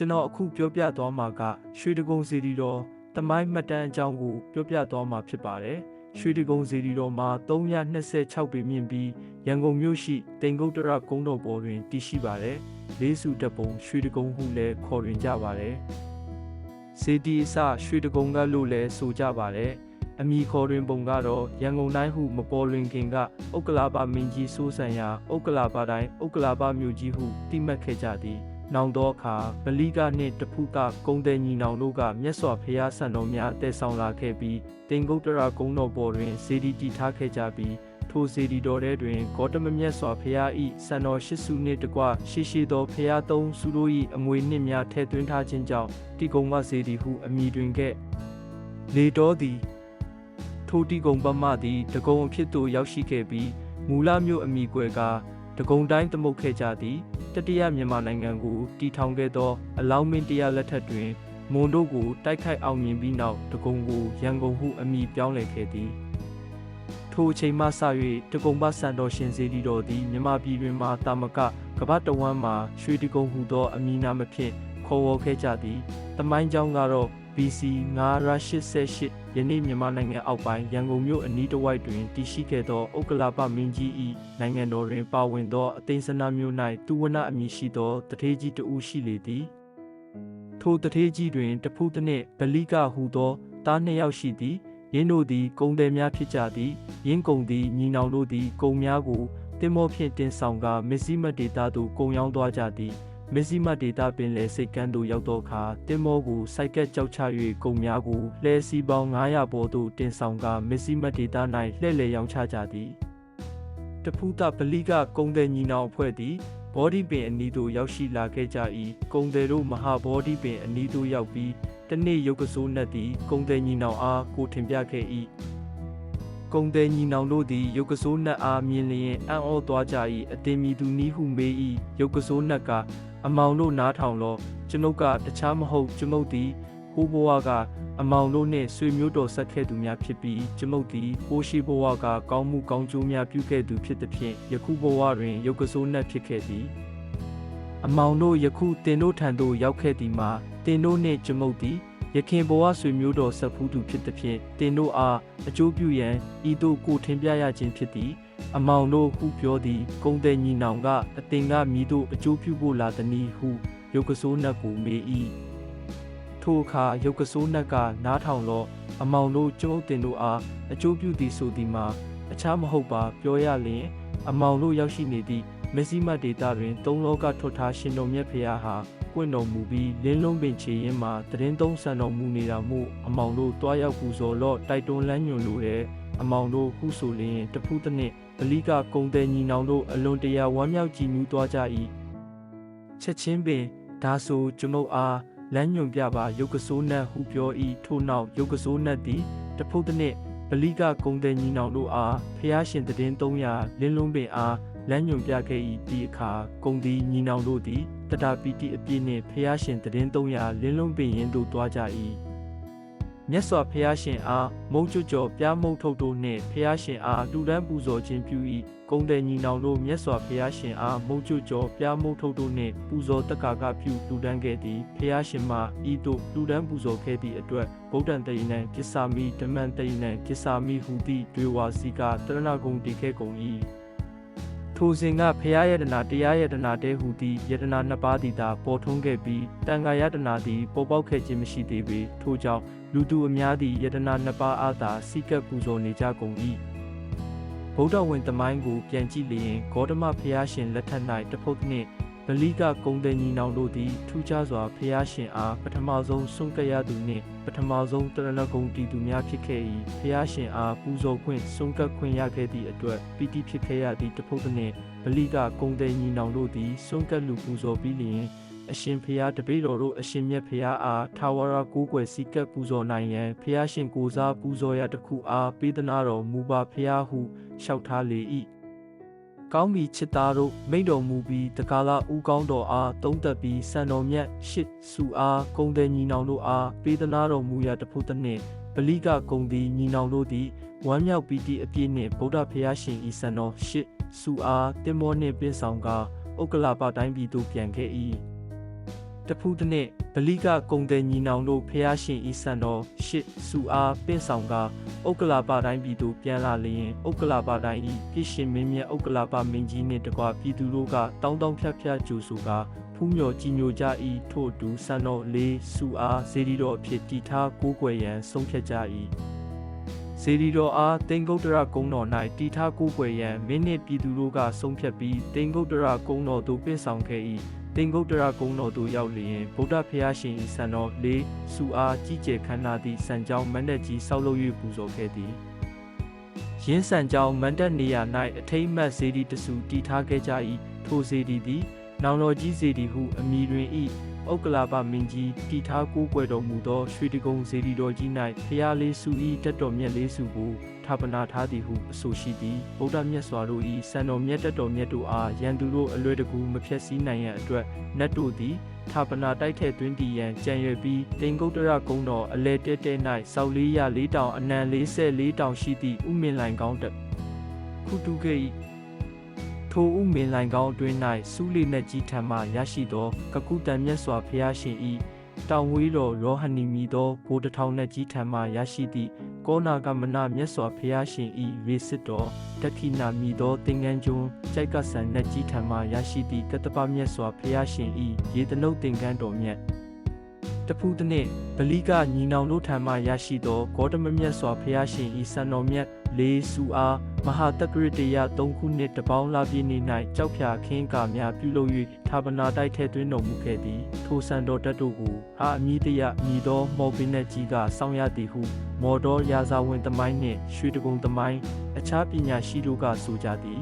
ကျွန်တော်အခုပြောပြသွားမှာကရွှေတကုံစီရီတော်တမိုင်းမှတ်တမ်းအကြောင်းကိုပြောပြသွားမှာဖြစ်ပါတယ်ရွှေတကုံစီရီတော်မှာ326ပေမြင့်ပြီးရန်ကုန်မြို့ရှိတိန်ကုတ်တရကုန်းတော်ပေါ်တွင်တည်ရှိပါတယ်လေးစုတပ်ပုံရွှေတကုံဟုလည်းခေါ်တွင်ကြပါတယ်စေတီအစရွှေတကုံကလို့လည်းဆိုကြပါတယ်အမိခေါ်တွင်ပုံကတော့ရန်ကုန်တိုင်းဟုမပေါ်လွင်ခင်ကဥက္ကလာပမင်းကြီးစိုးစံရာဥက္ကလာပတိုင်းဥက္ကလာပမြို့ကြီးဟုတိမှတ်ခဲ့ကြသည်။ နောင်တော့အခါဗလီကနှင့်တဖုကကုံတဲ့ညီနောင်တို့ကမြတ်စွာဘုရားဆန္တော်များတည်ဆောင်လာခဲ့ပြီးတင်ကုတ်တရာကုန်းတော်ပေါ်တွင်စေတီတည်ထားခဲ့ကြပြီးထိုစေတီတော်ထဲတွင်ဂေါတမမြတ်စွာဘုရား၏စံတော်ရှိစုနှင့်တကွရှိရှိသောဘုရားသုံးစုတို့၏အမွေနှင့်များထည့်သွင်းထားခြင်းကြောင့်တိကုံမစေတီဟုအမည်တွင်ခဲ့လေတော်သည်ထိုတီကုံပမသည်တကုံအဖြစ်သို့ရောက်ရှိခဲ့ပြီးမူလမြို့အမိကွယ်ကတကုံတိုင်းသမုတ်ခဲ့ကြသည် တတိယမြန်မာနိုင်ငံကိုတီထောင်ခဲ့သောအလောင်းမင်းတရားလက်ထက်တွင်မွန်တို့ကိုတိုက်ခိုက်အောင်မြင်ပြီးနောက်တကုံကိုရန်ကုန်ဟုအမည်ပြောင်းလဲခဲ့သည်ထိုအချိန်မှစ၍တကုံပစံတော်ရှင်စေတီတော်သည်မြမပြည်တွင်မှတာမကကမ္ဘာတဝမ်းမှာရွှေတကုံဟုသောအမည်နာမဖြင့်ခေါ်ဝေါ်ခဲ့ကြသည်တမိုင်းကြောင်းကတော့ BC 988ယနေ့မြန်မာနိုင်ငံအောက်ပိုင်းရန်ကုန်မြို့အနီးတစ်ဝိုက်တွင်တည်ရှိခဲ့သောဥက္ကလာပမင်းကြီး၏နိုင်ငံတော်တွင်ပါဝင်သောအသိဉ္စနာမျိုး၌တူဝနအမည်ရှိသောတထေးကြီးတဦးရှိလေသည်ထိုတထေးကြီးတွင်တဖူးတစ်နှင့်ဗလိကဟူသောသားနှစ်ယောက်ရှိသည်ယင်းတို့သည်ကုံတယ်များဖြစ်ကြသည်ယင်းကုံသည်ညီနောင်တို့သည်ကုံများကိုတင်မောဖြင့်တင်ဆောင်ကမစ္စည်းမဒေတာသို့ကုံရောင်းသွားကြသည် မစ္စည်းမဒေတာပင်လေစိတ်ကန်းသို့ရောက်သောအခါတင်မောကိုစိုက်ကက်ကြောက်ချ၍ကုံများကိုလှဲစီပေါင်း900ဘောသို့တင်ဆောင်ကမစ္စည်းမဒေတာ၌လှဲ့လေရောင်းချကြသည်တဖူးတပလိကကုံတဲ့ညီနောင်အဖွဲ့သည်ဘောဒီပင်အနီးသို့ရောက်ရှိလာခဲ့ကြ၏ကုံတယ်တို့မဟာဘောဒီပင်အနီးသို့ရောက်ပြီးတနေ့ရုပ်ကစိုးနှက်သည်ကုံတယ်ညီနောင်အားကိုထင်ပြခဲ့၏ ကုံတယ်ညီနောင်တို့သည်ရုပ်ကစိုးနှက်အားမြင်လျင်အံ့ဩသွားကြ၏အတင်မီသူနီးဟုမေး၏ရုပ်ကစိုးနှက်ကအမောင်တို့နားထောင်လောကျွန်ုပ်ကတခြားမဟုတ်ကျွန်ုပ်သည်ဟိုးဘဝကအမောင်တို့နှင့်ဆွေမျိုးတော်ဆက်ခဲ့သူများဖြစ်ပြီးကျွန်ုပ်သည်ဟိုးရှိဘဝကကောင်းမှုကောင်းကျိုးများပြုခဲ့သူဖြစ်သဖြင့်ယခုဘဝတွင်ရုပ်ကစိုးနှက်ဖြစ်ခဲ့သည်အမောင်တို့ယခုတင်တို့ထံသို့ရောက်ခဲ့သည်မှာတင်တို့နှင့်ကျွန်ုပ်သည် ယခင်ဘဝဆွေမျိုးတော်ဆက်ဖူးသူဖြစ်သဖြင့်တင်တို့အားအကျိုးပြုရန်ဤသို့ကိုထင်ပြရခြင်းဖြစ်သည်အမောင်တို့ဟုပြောသည်ကုံတဲ့ညီနောင်ကအတင်ကမိတို့အကျိုးပြုဖို့လာသည်ဟုရုပ်ကစိုးနှက်ကိုမေး၏ထိုအခါရုပ်ကစိုးနှက်ကနားထောင်လောအမောင်တို့ကျုပ်တင်တို့အားအကျိုးပြုသည်ဆိုသည်မှာအခြားမဟုတ်ပါပြောရလျင်အမောင်တို့ရောက်ရှိနေသည့်မက်ဆီမဒေတာတွင်သုံးလောကထွတ်ထားရှင်တော်မြတ်ဖရာဟာ ပွင့်တော်မူပြီးလင်းလုံးပင်ချေရင်မှာတရင်သုံးဆန်တော်မူနေတာမို့အမောင်တို့တွားရောက်ပူဇော်လော့တိုက်တွန်းလမ်းညွှန်လိုတဲ့အမောင်တို့ဟုဆိုလျင်တဖူးတစ်နှစ်ဗလိကကုံတဲ့ညီနောင်တို့အလွန်တရာဝမ်းမြောက်ကြည်နူးသွားကြ၏ချက်ချင်းပင်ဒါဆိုကျွန်ုပ်အားလမ်းညွှန်ပြပါရုပ်ကစိုးနတ်ဟုပြော၏ထို့နောက်ရုပ်ကစိုးနတ်သည်တဖုတ်တစ်နှစ်ဗလိကကုံတဲ့ညီနောင်တို့အားဖျားရှင်တည်င်း300လင်းလုံးပင်အားလမ်းညွှန်ပြခဲ့၏ဒီအခါကုံသည်ညီနောင်တို့သည် တတပီတိအပြည့်နှင့်ဖျားရှင်တည်င်း300လင်းလုံးပင်ရင်တို့တွားကြ၏မြတ်စွာဘုရားရှင်အားမုံကျွကြော်ပြားမုံထုတ်တို့နှင့်ဖျားရှင်အားလူဒန်းပူဇော်ခြင်းပြု၏ကုံတဲ့ညီနောင်တို့မြတ်စွာဘုရားရှင်အားမုံကျွကြော်ပြားမုံထုတ်တို့နှင့်ပူဇော်တက္ကာကပြုလူဒန်းခဲ့သည်ဖျားရှင်မှာဤသို့လူဒန်းပူဇော်ခဲ့သည့်အတွက်ဗုဒ္ဓံတရိနံကိစ္ဆာမိဓမ္မံတရိနံကိစ္ဆာမိဟူသည့်တွေဝါစီကတရဏဂုံတည်ခဲ့ကုန်၏ ထိုစဉ်ကဖရာယတနာတရားယတနာတဲဟူသည့်ယတနာနှစ်ပါးသည်သာပေါ်ထွန်းခဲ့ပြီးတန်ခါယတနာသည်ပေါ်ပေါက်ခဲ့ခြင်းမရှိသေးပေထို့ကြောင့်လူသူအများသည့်ယတနာနှစ်ပါးအားသာစိကပ်ပူဇော်နေကြကုန်၏ဗုဒ္ဓဝင်သမိုင်းကိုပြန်ကြည့်လျင်ဂေါတမဖရာရှင်လက်ထက်၌တဖုတ်နှင့် ဗလိကကုံတဲ့ညီနောင်တို့သည်ထူးခြားစွာဖရာရှင်အားပထမဆုံးဆွန့်ကပ်ရသူနှင့်ပထမဆုံးတရဏဂုံတည်သူများဖြစ်ခဲ့၏ဖရာရှင်အားပူဇော်ခွင့်ဆွန့်ကပ်ခွင့်ရခဲ့သည့်အတွက်ပီတိဖြစ်ခဲ့ရသည့်တဖုတ်နှင့်ဗလိကကုံတဲ့ညီနောင်တို့သည်ဆွန့်ကပ်လူပူဇော်ပြီးလျင်အရှင်ဖျားတပည့်တော်တို့အရှင်မြတ်ဖျားအားထာဝရကိုးကွယ်စည်းကပ်ပူဇော်နိုင်ရန်ဖျားရှင်ကိုးစားပူဇော်ရတစ်ခုအားပေးသနာတော်မူပါဖျားဟုလျှောက်ထားလေ၏ ကောင်းပြီချစ်သားတို့မိန့်တော်မူပြီးတကာလာဦးကောင်းတော်အားတုံးသက်ပြီးစံတော်မြတ်ရှစ်စုအားကုံတဲ့ညီနောင်တို့အားပေးသနာတော်မူရာတစ်ဖို့တစ်နှင့်ပလိကကုံသည်ညီနောင်တို့သည်ဝမ်းမြောက်ပီတိအပြည့်နှင့်ဗုဒ္ဓဖျားရှင်ဤစံတော်ရှစ်စုအားတင်မောနှင့်ပြည့်ဆောင်ကာဥက္ကလာပတိုင်းပြည်သို့ပြန်ခဲ့၏ တဖူးတစ်နှစ်ဗလိကကုံတဲ့ညီနောင်တို့ဖះရှင်ဤဆန်တော်ရှစ်စူအားပင့်ဆောင်ကဥက္ကလာပတိုင်းပြည်သူပြန်လာလျင်ဥက္ကလာပတိုင်းဤပြည့်ရှင်မင်းမြတ်ဥက္ကလာပမင်းကြီးနှင့်တကွပြည်သူတို့ကတောင်းတောင်းဖြတ်ဖြတ်ကြိုဆိုကဖူးမြော်ကြည်ညိုကြ၏ထို့အတူဆန်တော်လေးစူအားဇေဒီတော်အဖြစ်တည်ထားကိုးကွယ်ရန်ဆုံးဖြတ်ကြ၏ဇေဒီတော်အားတင်ဂုတ်တရကုန်းတော်၌တည်ထားကိုးကွယ်ရန်မင်းနှင့်ပြည်သူတို့ကဆုံးဖြတ်ပြီးတင်ဂုတ်တရကုန်းတော်သို့ပင့်ဆောင်ခဲ့၏ တင်ဂုတ်တရကုန်းတော်သို့ရောက်လျင်ဗုဒ္ဓဖျားရှင်၏ဆန်တော်လေးစူအားကြီးကျယ်ခမ်းနားသည့်စံကြောင်းမန္တကြီးဆောက်လုပ်၍ပူဇော်ခဲ့သည်ရင်းဆန်ကြောင်းမန္တက်နေရာ၌အထိမ့်မှတ်ဇေဒီတစုတည်ထားခဲ့ကြ၏ထိုဇေဒီသည်နောင်တော်ကြီးဇေဒီဟုအမည်တွင်၏ဥက္ကလာပမင်းကြီးတည်ထားကိုးကွယ်တော်မူသောရွှေတကုံဇေဒီတော်ကြီး၌ဖျားလေးစု၏တက်တော်မြတ်လေးစုကို ဌာပနာထားသည်ဟုအဆိုရှိသည်ဗုဒ္ဓမြတ်စွာတို့၏စံတော်မြတ်တက်တော်မြတ်တို့အားရန်သူတို့အလွယ်တကူမဖြက်စည်းနိုင်ရန်အတွက်နတ်တို့သည်ဌာပနာတိုက်ထည့်သွင်းတည်ရန်ကြံရွယ်ပြီးတင်ကုတ်တရကုန်းတော်အလဲတဲတဲ၌စောက်လေးရလေးတောင်အနံ44တောင်ရှိသည့်ဥမင်လိုင်ကောင်းတက်ခုတုကေဤထိုဥမင်လိုင်ကောင်းအတွင်း၌စူးလီနဲ့ကြီးထံမှရရှိသောကကုတန်မြတ်စွာဘုရားရှင်ဤ တောင်ဝေးတော်ရောဟနီမီသောဘိုးတစ်ထောင်နဲ့ကြီးထံမှရရှိသည့်ကောနာကမနမြတ်စွာဘုရားရှင်ဤရေစစ်တော်တက္ခိနာမီသောသင်္ကန်းကျွန်းကြိုက်ကဆန်နဲ့ကြီးထံမှရရှိသည့်ကတ္တပမြတ်စွာဘုရားရှင်ဤရေတနုတ်သင်္ကန်းတော်မြတ် တဖူးတစ်နှစ်ဗလိကညီနောင်တို့ထံမှရရှိသောဂေါတမမြတ်စွာဘုရားရှင်ဤစံတော်မြတ်လေးစုအားမဟာတက္ကရတရ၃ခုနှစ်တပေါင်းလာပြည့်နေ့၌ကြောက်ဖြာခင်းကာများပြုလုပ်၍ဌာပနာတိုက်ထဲသွင်းတော်မူခဲ့သည်ထိုစံတော်တက်တို့ကိုဟာအမိတရမြည်သောမော်ဘင်းနဲ့ကြီးကစောင့်ရသည်ဟု မော်တော်ရာဇဝင်သမိုင်းနှင့်ရွှေတကုံသမိုင်းအခြားပညာရှိတို့ကဆိုကြသည်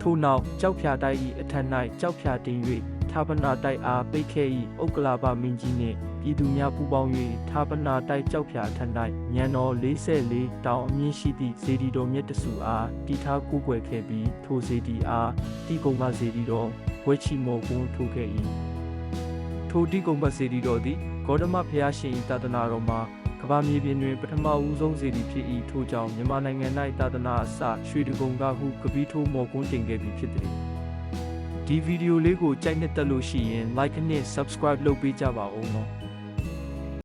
ထို့နောက်ကြောက်ဖြာတိုက်၏အထက်၌ကြောက်ဖြာတင်၍ ဌာပနာတိုက်အားပိတ်ခဲ့၏ဥက္ကလာပမင်းကြီးနှင့်ပြည်သူများပူးပေါင်း၍ဌာပနာတိုက်ကြောက်ဖြာအထက်၌ညံတော်44တောင်အမြင့်ရှိသည့်ဇေဒီတော်မြတ်တဆူအားတီထားကိုးကွယ်ခဲ့ပြီးထိုဇေဒီအားတိကုံမဇေဒီတော်ဝဲချီမော်ကွန်းထိုးခဲ့၏ထိုတိကုံမဇေဒီတော်သည်ဂေါတမဘုရားရှင်၏တာသနာတော်မှာကမ္ဘာမြေပြင်တွင်ပထမဦးဆုံးဇေဒီဖြစ်၏ထို့ကြောင့်မြန်မာနိုင်ငံ၌တာသနာအစရွှေတကုံကဟုကပီးထိုးမော်ကွန်းတင်ခဲ့ပြီးဖြစ်သည် ဒီဗီဒီယိုလေးကိုကြိုက်နှစ်သက်လို့ရှိရင် like နဲ့ subscribe လုပ်ပေးကြပါဦးနော်